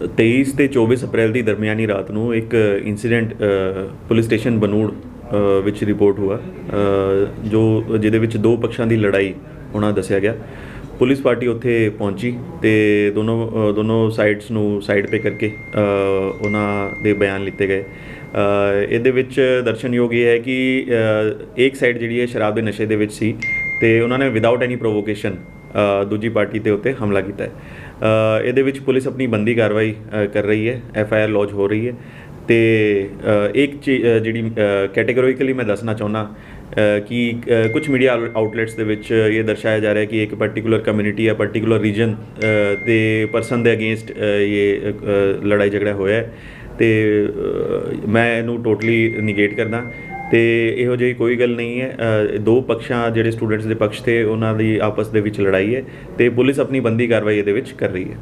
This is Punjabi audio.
23 ਤੇ 24 ਅਪ੍ਰੈਲ ਦੀ ਦਰਮਿਆਨੀ ਰਾਤ ਨੂੰ ਇੱਕ ਇਨਸੀਡੈਂਟ ਪੁਲਿਸ ਸਟੇਸ਼ਨ ਬਨੂੜ ਵਿੱਚ ਰਿਪੋਰਟ ਹੋਇਆ ਜੋ, ਜਿਹਦੇ ਵਿੱਚ ਦੋ ਪੱਖਾਂ ਦੀ ਲੜਾਈ ਹੋਣਾ ਦੱਸਿਆ ਗਿਆ। ਪੁਲਿਸ ਪਾਰਟੀ ਉੱਥੇ ਪਹੁੰਚੀ ਤੇ ਦੋਨੋਂ ਦੋਨੋਂ ਸਾਈਡਸ ਨੂੰ ਸਾਈਡ ਤੇ ਕਰਕੇ ਉਹਨਾਂ ਦੇ ਬਿਆਨ ਲਿੱਤੇ ਗਏ। ਇਹਦੇ ਵਿੱਚ ਦਰਸ਼ਨਯੋਗ ਇਹ ਹੈ ਕਿ ਇੱਕ ਸਾਈਡ ਜਿਹੜੀ ਹੈ ਸ਼ਰਾਬ ਦੇ ਨਸ਼ੇ ਦੇ ਵਿੱਚ ਸੀ ਤੇ ਉਹਨਾਂ ਨੇ ਵਿਦਆਊਟ ਐਨੀ ਪ੍ਰੋਵੋਕੇਸ਼ਨ ਦੂਜੀ ਪਾਰਟੀ ਦੇ ਉੱਤੇ ਹਮਲਾ ਕੀਤਾ ਹੈ। ਇਹਦੇ ਵਿੱਚ ਪੁਲਿਸ ਆਪਣੀ ਬੰਦੀ ਕਾਰਵਾਈ ਕਰ ਰਹੀ ਹੈ, ਐਫ ਆਈ ਆਰ ਲੌਜ ਹੋ ਰਹੀ ਹੈ। ਤੇ ਇੱਕ ਚੀ- ਜਿਹੜੀ ਕੈਟੇਗੋਰੀਕਲੀ ਮੈਂ ਦੱਸਣਾ ਚਾਹੁੰਦਾ ਕਿ ਕੁਝ ਮੀਡੀਆ ਆਊਟਲੈਟਸ ਦੇ ਵਿੱਚ ਇਹ ਦਰਸਾਇਆ ਜਾ ਰਿਹਾ ਹੈ ਕਿ ਇੱਕ ਪਾਰਟਿਕੂਲਰ ਕਮਿਊਨਿਟੀ ਜਾਂ ਪਾਰਟਿਕੂਲਰ ਰੀਜਨ ਦੇ ਪਰਸਨ ਦੇ ਅਗੇਂਸਟ ਇਹ ਲੜਾਈ ਝਗੜਾ ਹੋਇਆ ਹੈ। ਤੇ ਮੈਂ ਇਹਨੂੰ ਟੋਟਲੀ ਨਿਗੇਟ ਕਰਦਾ। ਤੇ ਇਹੋ ਜਿਹੀ ਕੋਈ ਗੱਲ ਨਹੀਂ ਹੈ। ਦੋ ਪੱਖਾਂ ਜਿਹੜੇ ਸਟੂਡੈਂਟਸ ਦੇ ਪੱਖ ਤੇ ਉਹਨਾਂ ਦੀ ਆਪਸ ਦੇ ਵਿੱਚ ਲੜਾਈ ਹੈ ਤੇ ਪੁਲਿਸ ਆਪਣੀ ਬੰਦੀ ਕਾਰਵਾਈ ਇਹਦੇ ਵਿੱਚ ਕਰ ਰਹੀ ਹੈ।